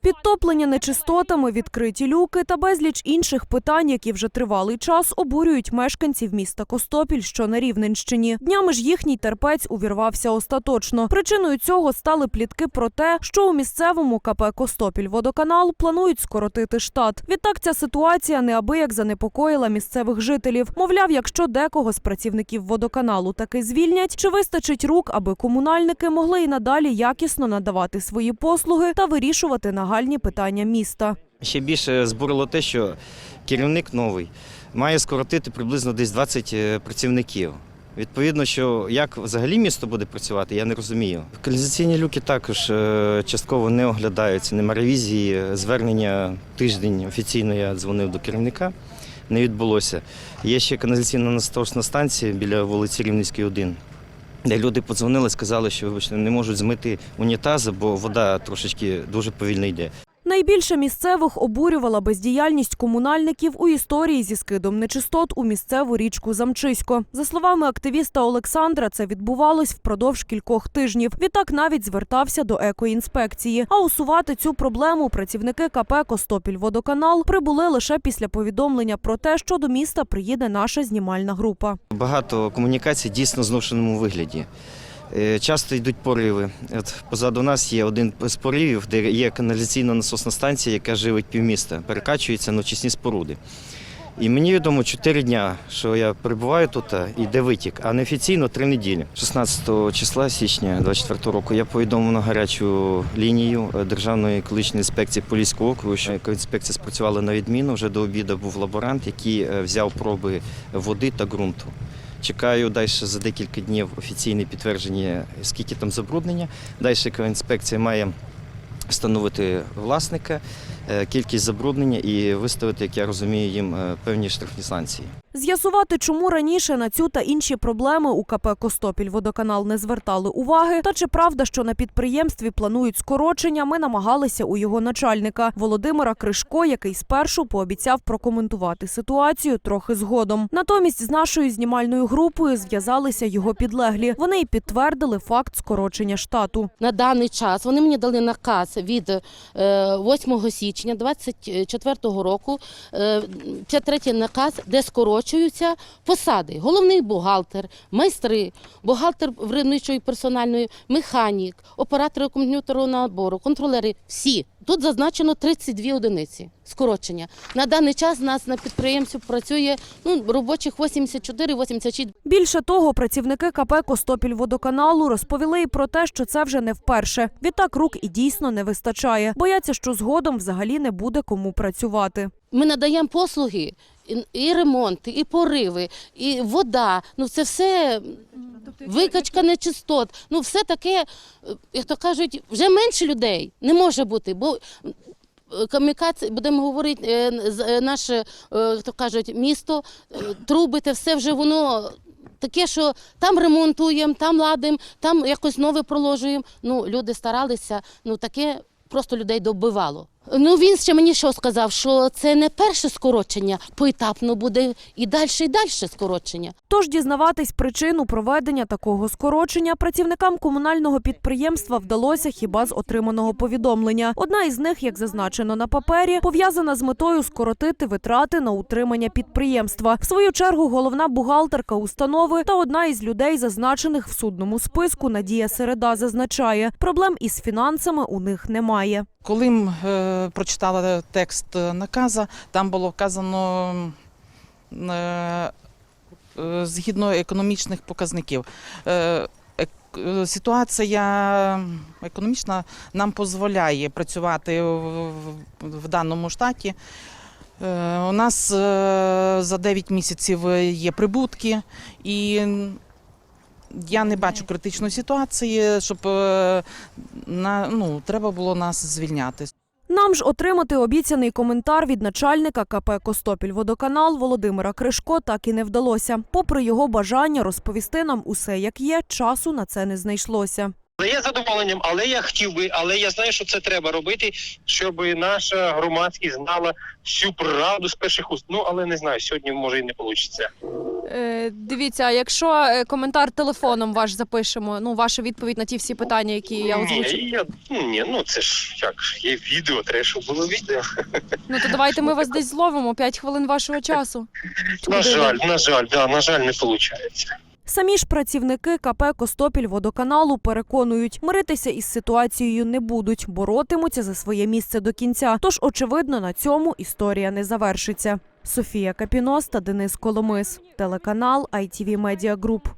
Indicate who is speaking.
Speaker 1: Підтоплення нечистотами, відкриті люки та безліч інших питань, які вже тривалий час обурюють мешканців міста Костопіль, що на Рівненщині. Днями ж їхній терпець увірвався остаточно. Причиною цього стали плітки про те, що у місцевому КП Костопіль водоканал планують скоротити штат. Відтак ця ситуація неабияк занепокоїла місцевих жителів. Мовляв, якщо декого з працівників водоканалу таки звільнять, чи вистачить рук, аби комунальники могли і надалі якісно надавати свої послуги та вирішувати нагальні питання міста.
Speaker 2: Ще більше збурило те, що керівник новий має скоротити приблизно десь 20 е, працівників. Відповідно, що як взагалі місто буде працювати, я не розумію. Каналізаційні люки також е, частково не оглядаються, нема ревізії. Звернення тиждень офіційно я дзвонив до керівника, не відбулося. Є ще каналізаційна насосна станція біля вулиці Рівненської, 1, де люди подзвонили, сказали, що вибачте, не можуть змити унітази, бо вода трошечки дуже повільно йде.
Speaker 1: Найбільше місцевих обурювала бездіяльність комунальників у історії зі скидом нечистот у місцеву річку Замчисько. За словами активіста Олександра, це відбувалось впродовж кількох тижнів. Відтак навіть звертався до екоінспекції. А усувати цю проблему працівники КП Костопіль-Водоканал прибули лише після повідомлення про те, що до міста приїде наша знімальна група.
Speaker 2: Багато комунікацій дійсно зношеному вигляді. Е, Часто йдуть пориви. От позаду нас є один з поривів, де є каналізаційна насосна станція, яка живить півміста, перекачується на очисні споруди. І мені відомо 4 дня, що я перебуваю тут, а йде витік, а неофіційно 3 неділі. 16 числа січня 24 року я повідомив на гарячу лінію е, Державної екологічної інспекції Поліського округу, що екоінспекція спрацювала на відміну. Вже до обіду був лаборант, який е, взяв проби води та ґрунту. Чекаю далі за декілька днів офіційне підтвердження, скільки там забруднення. Далі екоінспекція має встановити власника, е, кількість забруднення і виставити, як я розумію, їм е, певні штрафні санкції.
Speaker 1: З'ясувати, чому раніше на цю та інші проблеми у КП Костопіль водоканал не звертали уваги, та чи правда, що на підприємстві планують скорочення, ми намагалися у його начальника Володимира Кришко, який спершу пообіцяв прокоментувати ситуацію трохи згодом. Натомість з нашою знімальною групою зв'язалися його підлеглі. Вони й підтвердили факт скорочення штату.
Speaker 3: на даний час вони мені дали наказ від е, 8 січня 24 року. Е, Це третій наказ, де скорочуються посади. Головний бухгалтер, майстри, бухгалтер виробничої персональної, механік, оператори комп'ютерного набору, контролери. Всі тут зазначено 32 одиниці скорочення. На даний час нас на підприємстві працює ну, робочих 84-86
Speaker 1: Більше того, працівники КП Костопіль водоканалу розповіли і про те, що це вже не вперше. Відтак рук і дійсно не вистачає. Бояться, що згодом взагалі не буде кому працювати.
Speaker 3: Ми надаємо послуги, і, і ремонт, і пориви, і вода. Ну це все викачка нечистот. Ну все таке, е, як то кажуть, вже менше людей не може бути, бо. е, Комікація, будемо говорити, е, наше, як то кажуть, місто, труби, те все вже воно таке, що там ремонтуємо, там ладимо, там якось нове проложуємо. Ну, люди старалися, ну таке просто людей добивало. Ну він ще мені що сказав, що це не перше скорочення, поетапно буде і далі, і далі скорочення.
Speaker 1: Тож дізнаватись причину проведення такого скорочення працівникам комунального підприємства вдалося хіба з отриманого повідомлення. Одна із них, як зазначено на папері, пов'язана з метою скоротити витрати на утримання підприємства. В свою чергу головна бухгалтерка установи та одна із людей, зазначених в судному списку, Надія Середа, зазначає, проблем із фінансами у них немає.
Speaker 4: Коли е, прочитала текст наказа, там було вказано е, е, згідно економічних показників. Е, Ситуація економічна нам дозволяє працювати в, даному штаті. У нас за 9 місяців є прибутки, і я не бачу критичної ситуації, щоб на, ну, треба було нас звільняти.
Speaker 1: Нам ж отримати обіцяний коментар від начальника КП Костопіль водоканал Володимира Кришко так і не вдалося. Попри його бажання розповісти нам усе як є, часу на це не знайшлося.
Speaker 5: Але я задоволенням, але я хотів би, але я знаю, що це треба робити, щоб наша громадськість знала всю правду з перших уст. Ну але не знаю, сьогодні може і не вийде.
Speaker 1: Е, дивіться, а якщо е, коментар телефоном ваш запишемо, ну ваша відповідь на ті всі питання, які я озвучу.
Speaker 5: Ні, я, ну, ні, ну це ж як є відео, треба, щоб було відео.
Speaker 1: Ну то давайте ми вас десь зловимо 5 хвилин вашого часу.
Speaker 5: На жаль, на жаль, да, на жаль, не виходить.
Speaker 1: Самі ж працівники КП Костопіль водоканалу переконують, миритися із ситуацією не будуть, боротимуться за своє місце до кінця. Тож, очевидно, на цьому історія не завершиться. Софія Капіноста, та Денис Коломис, телеканал ITV Media Group.